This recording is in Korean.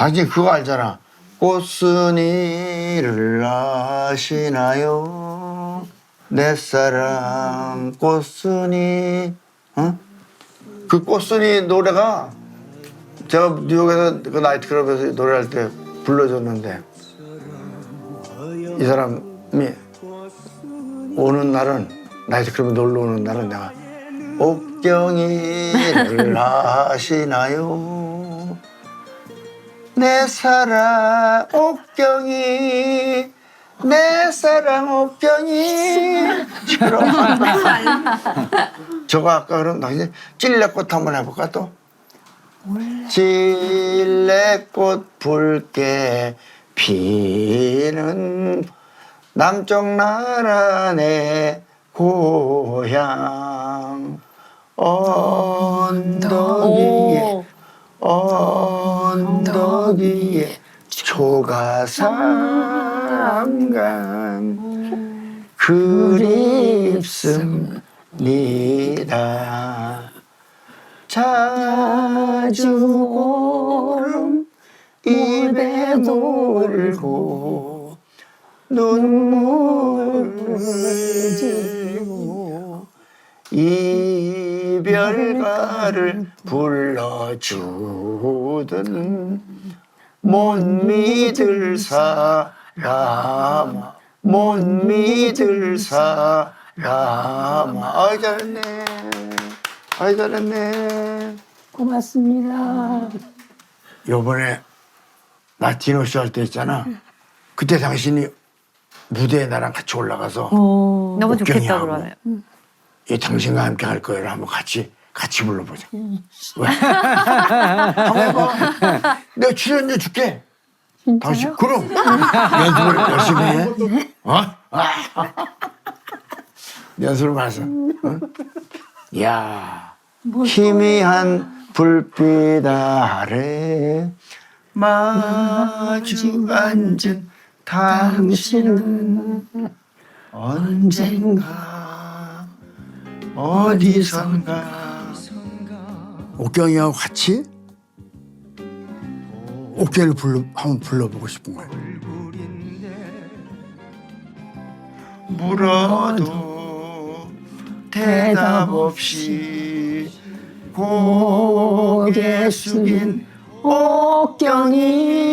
당신 그거 알잖아. 꽃순이를 아시나요? 내 사랑 꽃순이. 어? 그 꽃순이 노래가 제가 뉴욕에서 그 나이트클럽에서 노래할 때 불러줬는데 이 사람이 오는 날은 나이트클럽에 놀러 오는 날은 내가 옥경이를 아시나요? 내 사랑 옥경이 내 사랑 옥경이. 저거 아까 그럼 당신 찔레꽃 한번 해볼까 또? 찔레꽃 붉게 피는 남쪽 나라 내 고향 언덕 위에 언덕 위에 초가삼간 그립습니다. 자주 오름 입에 물고 눈물을 지고 이 별가를 불러주던 못 믿을 사람아 못 믿을 사람아 아이 잘했네. 아이 잘했네. 고맙습니다. 요번에 나 디노 쇼 할 때 있잖아. 그때 당신이 무대에 나랑 같이 올라가서 너무 좋겠다 옥경이하고. 그러네요. 이 당신과 함께 할 거예요. 한번 같이 같이 불러보자. 왜? 한번 해봐. 내가 출연료 줄게. 당신 그럼. 연습을 열심히 해. 어? 연습을 가서. 어? 야 희미한 불빛 아래 마주 앉은 당신은 언젠가 어디선가? 옥경이하고 같이? 옥경이를 불러 한번 불러보고 싶은 거예요. 물어도 대답 없이 고개 숙인 옥경이